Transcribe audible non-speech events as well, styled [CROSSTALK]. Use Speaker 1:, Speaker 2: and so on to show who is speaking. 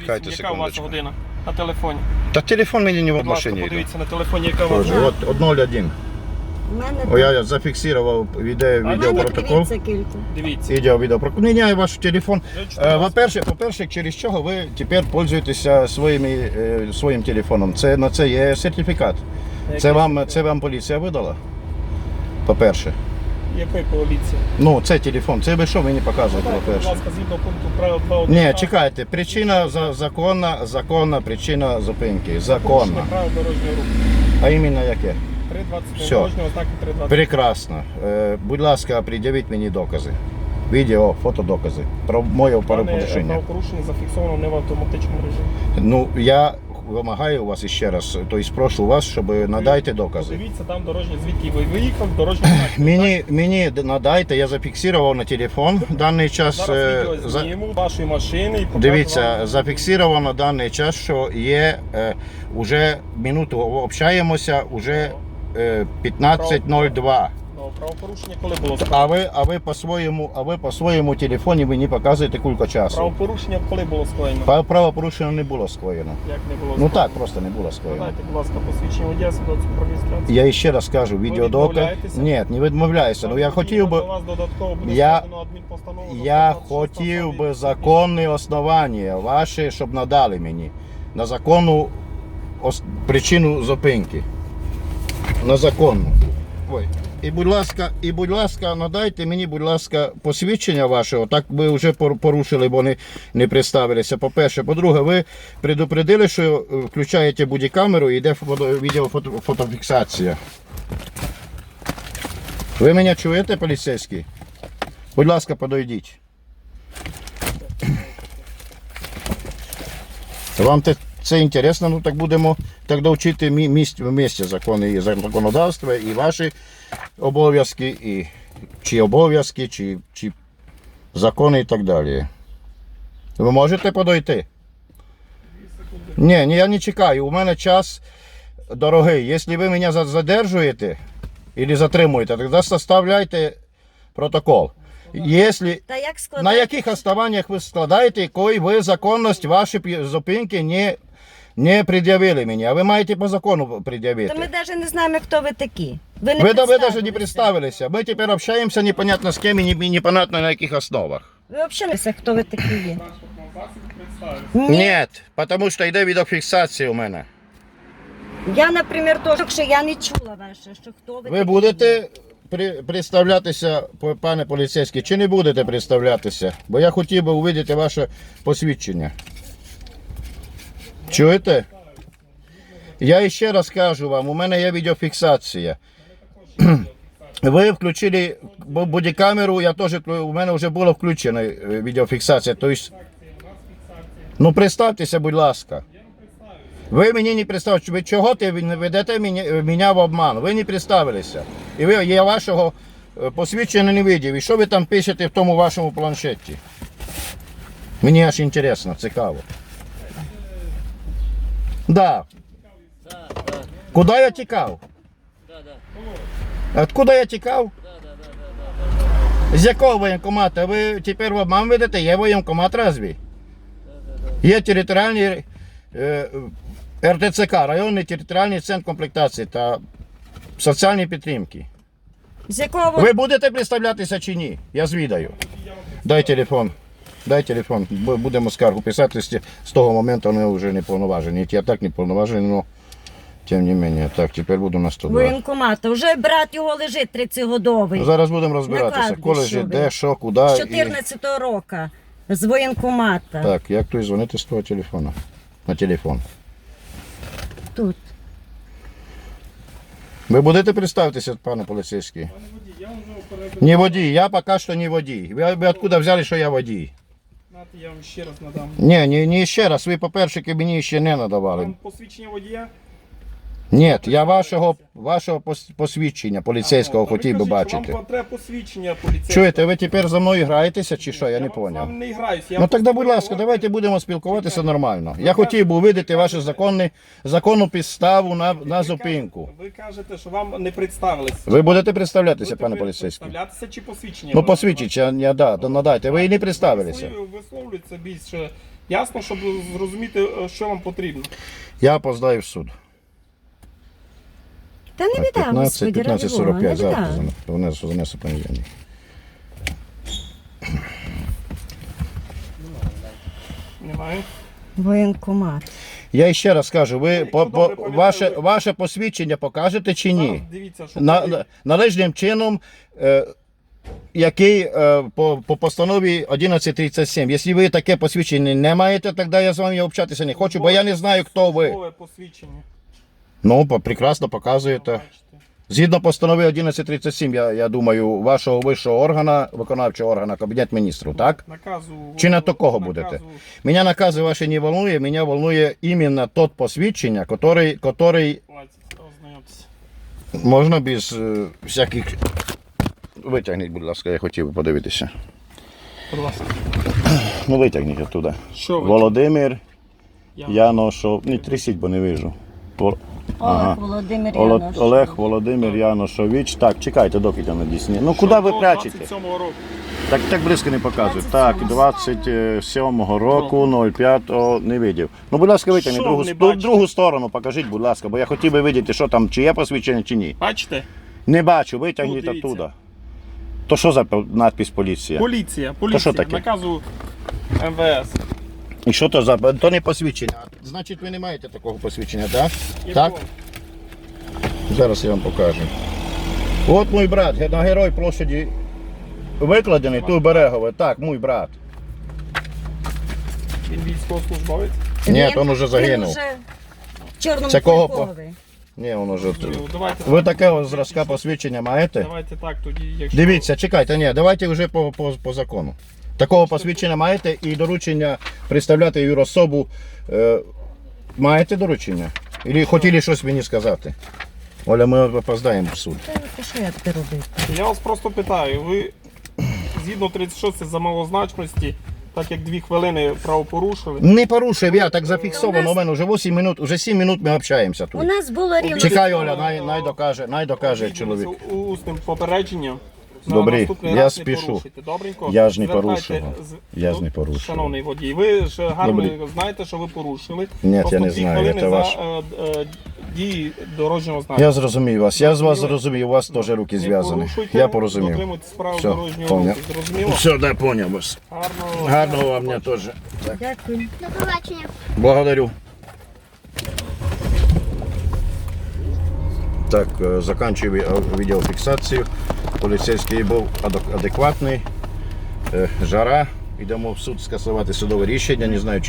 Speaker 1: Чекайте
Speaker 2: Яка у вас
Speaker 1: секундочку.
Speaker 2: година на телефоні?
Speaker 1: Та телефон мені не в
Speaker 2: Будь ласка,
Speaker 1: машині. йде.
Speaker 2: подивіться на телефоні, яка у вас
Speaker 1: Боже, от, от 01.
Speaker 3: У мене
Speaker 1: О, я зафіксував відео,
Speaker 3: У мене
Speaker 1: відеопротокол.
Speaker 3: дивіться кілька.
Speaker 2: Дивіться.
Speaker 1: Відео, відеопротокол. Міняю ваш телефон.
Speaker 2: Вже
Speaker 1: Е, По-перше, по-перше, через чого ви тепер пользуєтеся своїми, е, своїм телефоном? Це, на це є сертифікат. Це вам, це вам поліція видала? По-перше.
Speaker 2: Якої поліції?
Speaker 1: Ну, це телефон. Це ви що мені показуєте,
Speaker 2: Дайте, будь ласка, згідно пункту правил 2.1.
Speaker 1: Ні, чекайте. Причина за, законна, законна причина зупинки. Законна.
Speaker 2: Право дорожнього руху.
Speaker 1: А іменно яке?
Speaker 2: 3.20
Speaker 1: Всьо.
Speaker 2: дорожнього знаки 3.20.
Speaker 1: Прекрасно. Е, будь ласка, пред'явіть мені докази. Відео, фотодокази про моє
Speaker 2: Дане
Speaker 1: правопорушення.
Speaker 2: правопорушення зафіксовано не в автоматичному режимі.
Speaker 1: Ну, я вимагаю у вас іще раз, то тобто прошу вас, щоб надайте докази.
Speaker 2: Дивіться, там дорожній, звідки ви виїхали, дорожній [COUGHS] знак.
Speaker 1: Мені, мені надайте, я зафіксував на телефон [COUGHS] даний час.
Speaker 2: Зараз
Speaker 1: е,
Speaker 2: відео
Speaker 1: за-
Speaker 2: зніму вашої машини і покажу
Speaker 1: Дивіться,
Speaker 2: вам.
Speaker 1: зафіксовано даний час, що є е, уже минуту общаємося, уже е, 15.02.
Speaker 2: Ну, правопорушення коли було
Speaker 1: А ви, а ви по своєму, а ви по своєму телефоні мені показуєте кілька часу.
Speaker 2: Правопорушення коли було скоєно?
Speaker 1: Правопорушення не було скоєно.
Speaker 2: Як не було
Speaker 1: Ну
Speaker 2: скоєно?
Speaker 1: так, просто не було скоєно.
Speaker 2: Надайте, будь ласка, посвідчення водія свідоцтво про реєстрацію.
Speaker 1: Я ще раз кажу, відеодоказ.
Speaker 2: відмовляєтеся?
Speaker 1: Ні, не відмовляюся. Ну я хотів
Speaker 2: До
Speaker 1: би,
Speaker 2: вас додатково буде
Speaker 1: Я-
Speaker 2: складено адмінпостанову за
Speaker 1: я
Speaker 2: 126
Speaker 1: хотів би законне основання ваше, щоб надали мені на законну ос- причину зупинки. На законну. Ой. І будь ласка, і будь ласка, надайте мені, будь ласка, посвідчення вашого. Так ви вже порушили, бо не, не представилися. По-перше, по-друге, ви предупредили, що включаєте будь-камеру і йде фото, відеофотофіксація. Ви мене чуєте, поліцейський? Будь ласка, подойдіть. Вам те- це інтересно, ну так будемо тоді вчити мі- місць вместе закони і законодавства, і ваші обов'язки, і чи обов'язки, чи, чи закони і так далі. Ви можете подойти? Ні, ні, я не чекаю. У мене час дорогий. Якщо ви мене задержуєте або затримуєте, тоді составляйте протокол. Якщо
Speaker 3: Та як
Speaker 1: на яких основаннях ви складаєте, якої ви законність ваші зупинки не, не пред'явили мені, а ви маєте по закону
Speaker 3: Та ми
Speaker 1: пред'явити.
Speaker 3: навіть не знаємо, хто ви такі. Ви не
Speaker 1: Ви, да- ви навіть не
Speaker 3: представилися.
Speaker 1: Ми тепер общаємося непонятно з ким і не- непонятно на яких основах.
Speaker 3: Ви взагалі не хто ви такі є.
Speaker 1: Ні, тому що йде відеофіксація у мене.
Speaker 3: Я, наприклад, теж, що я не чула ваше, що хто ви
Speaker 1: Ви
Speaker 3: такі є.
Speaker 1: будете при, представлятися, п- пане поліцейський, чи не будете представлятися? Бо я хотів би увидіти ваше посвідчення. Чуєте? Я ще раз кажу вам, у мене є відеофіксація. [CLEARS THROAT] Ви включили бо- бодікамеру, я теж у мене вже була включена е, відеофіксація. Тобто, ну представтеся, будь ласка. Ви мені не представте, ви чого ти ведете мене, мене в обман? Ви не представилися. І ви я вашого е, посвідчення не видів. І що ви там пишете в тому вашому планшеті? Мені аж інтересно, цікаво. Да. Куди я тікав? Откуда я тікав? З якого воєнкомата? Ви тепер в обман ведете? Є воєнкомат разві? Є територіальний е, РТЦК, районний територіальний центр комплектації та соціальної підтримки.
Speaker 3: З якого. Ви
Speaker 1: будете представлятися чи ні? Я звідаю. Дай телефон. Дай телефон. Будемо скаргу писати. З того моменту вони вже не повноважені. Я так не повноважений, але тим не менше. Так, тепер буду на 102.
Speaker 3: воєнкомата? Вже брат його лежить 30-годовий.
Speaker 1: Зараз будемо розбиратися. Коли ж, де, що, куди.
Speaker 3: З
Speaker 1: І...
Speaker 3: 14-го року. З воєнкомата.
Speaker 1: Так, як то і дзвонити з того телефону? На телефон.
Speaker 3: Тут.
Speaker 1: Ви будете представитися, пане поліцейський?
Speaker 2: Я вже.
Speaker 1: Не водій, я поки що не водій. Ви, ви откуда взяли, що я водій?
Speaker 2: Я вам ще раз надам.
Speaker 1: Ні, ні, ні ще раз. Ви, по-перше, мені ще не надавали.
Speaker 2: Вам посвідчення водія?
Speaker 1: Ні, я вашого, вашого посвідчення поліцейського
Speaker 2: Та
Speaker 1: хотів би бачити.
Speaker 2: Вам треба посвідчення поліцейського.
Speaker 1: Чуєте, ви тепер за мною граєтеся чи що? Я не
Speaker 2: з
Speaker 1: зрозумів.
Speaker 2: вами не граюсь. Я
Speaker 1: Ну тоді, будь ласка, давайте будемо спілкуватися нормально. Я хотів би увидіти вашу законну, законну підставу на, на зупинку.
Speaker 2: Ви кажете, що вам не представилися.
Speaker 1: Ви будете представлятися,
Speaker 2: Будете
Speaker 1: пане поліцейський?
Speaker 2: Представлятися чи посвідчення?
Speaker 1: Ну
Speaker 2: вам?
Speaker 1: посвідчіть, я, я да, надайте. Ви і не представилися.
Speaker 2: Висловлюється більше Ясно, щоб зрозуміти, е, що вам потрібно.
Speaker 1: Я опоздаю в суд.
Speaker 3: Та не біда,
Speaker 1: 15,
Speaker 3: господи, ради Бога,
Speaker 1: 15.45
Speaker 3: не
Speaker 1: завтра
Speaker 3: біда.
Speaker 1: занесу, занесу понедільник.
Speaker 2: Немає.
Speaker 3: Воєнкомат.
Speaker 1: Я ще раз кажу, ви по, по,
Speaker 2: добре пам'ятаю,
Speaker 1: ваше,
Speaker 2: ви-
Speaker 1: ваше посвідчення покажете чи ні?
Speaker 2: Зараз дивіться, що
Speaker 1: На, на- належним чином, е, який е, по, по постанові 1137. Якщо ви таке посвідчення не маєте, тоді я з вами общатися не хочу, бо я не знаю, хто ви.
Speaker 2: Службове посвідчення.
Speaker 1: Ну, по- прекрасно показуєте.
Speaker 2: Бачите.
Speaker 1: Згідно постанови 1137, я, я думаю, вашого вищого органа, виконавчого органа, Кабінет міністрів, так?
Speaker 2: Наказу.
Speaker 1: Чи на такого
Speaker 2: наказу-
Speaker 1: будете? Меня наказы ваши не волнує, меня волнує іменно тот посвідчення, который, который
Speaker 2: Давайте ознайомтеся.
Speaker 1: можна без е, всяких. Витягніть, будь ласка, я хотів би подивитися.
Speaker 2: Будь ласка.
Speaker 1: Ну витягніть оттуда.
Speaker 2: Що ви?
Speaker 1: Володимир
Speaker 2: Я-
Speaker 1: Яношов. Не трясіть, бо не вижу. Вол- Ага.
Speaker 3: Олег Володимир
Speaker 1: Оле-
Speaker 3: Янош.
Speaker 1: Олег Володимир Яношович. Так, чекайте, доки я надісні. Ну куди ви прячете?
Speaker 2: 27-го року.
Speaker 1: Так, так близько не показують. Так, 27-го року, 05-го, не видів. Ну, будь ласка, витягніть
Speaker 2: Що
Speaker 1: другу,
Speaker 2: ви не
Speaker 1: ду-
Speaker 2: бачите?
Speaker 1: другу сторону, покажіть, будь ласка, бо я хотів би видіти, що там, чи є посвідчення, чи ні.
Speaker 2: Бачите?
Speaker 1: Не бачу, витягніть
Speaker 2: Ну, дивіться.
Speaker 1: оттуда. То що за надпись поліція?
Speaker 2: Поліція, поліція.
Speaker 1: що таке?
Speaker 2: Наказу МВС.
Speaker 1: І що то за то не посвідчення? Значить, ви не маєте такого посвідчення, так? Так? Зараз я вам покажу. От мій брат, на герой площаді викладений, тут Берегове. Так, мій брат.
Speaker 2: Він військовослужбовець.
Speaker 1: Ні,
Speaker 3: Він-
Speaker 1: він уже загинув.
Speaker 3: Він уже в чорному
Speaker 1: Це кого по-. Ні, він уже.
Speaker 2: Ну, Давайте,
Speaker 1: Ви такого зразка посвідчення маєте?
Speaker 2: давайте так тоді, якщо...
Speaker 1: Дивіться, чекайте, ні, давайте вже по, по, по закону. Такого посвідчення маєте і доручення представляти юрособу. Е, маєте доручення? Или хотіли щось мені сказати? Оля, ми опоздаємо в суд.
Speaker 3: Та що я тепер робити?
Speaker 2: Я вас просто питаю, ви згідно 36 за малозначності, так як дві хвилини правопорушили,
Speaker 1: Не порушив я, так зафіксовано у мене вже 8 минут, вже 7 минут ми общаємося
Speaker 3: У
Speaker 1: тут.
Speaker 3: нас було рівно.
Speaker 1: Чекай, Оля, най, най докаже, най докаже чоловік.
Speaker 2: з усним попередженням. На
Speaker 1: Добрий,
Speaker 2: наступний
Speaker 1: я
Speaker 2: раз не
Speaker 1: спішу.
Speaker 2: порушуйте. Добренько?
Speaker 1: Я ж не
Speaker 2: Звертайте
Speaker 1: порушував.
Speaker 2: з-
Speaker 1: Я ж не порушував.
Speaker 2: Шановний водій, ви ж гарно
Speaker 1: Добрий.
Speaker 2: знаєте, що ви порушили.
Speaker 1: Ні, я не
Speaker 2: дві
Speaker 1: знаю,
Speaker 2: хвилини
Speaker 1: це
Speaker 2: за
Speaker 1: ваш.
Speaker 2: е, е, дії дорожнього знаку.
Speaker 1: Я зрозумів вас, я з вас зрозумів, у вас теж руки зв'язані. Я порозумів.
Speaker 2: Дотримуйтесь правил
Speaker 1: Все,
Speaker 2: дорожнього
Speaker 1: поняв.
Speaker 2: руху. Зрозуміло?
Speaker 1: Все, да, поняв вас.
Speaker 2: Гарного,
Speaker 1: Гарного вам дня теж.
Speaker 3: Дякую.
Speaker 4: До побачення.
Speaker 1: Благодарю. Так, е, заканчую ві- відеофіксацію. Поліцейський був адекватний. Е, Жара. Йдемо в суд скасувати судове рішення. Не знаю,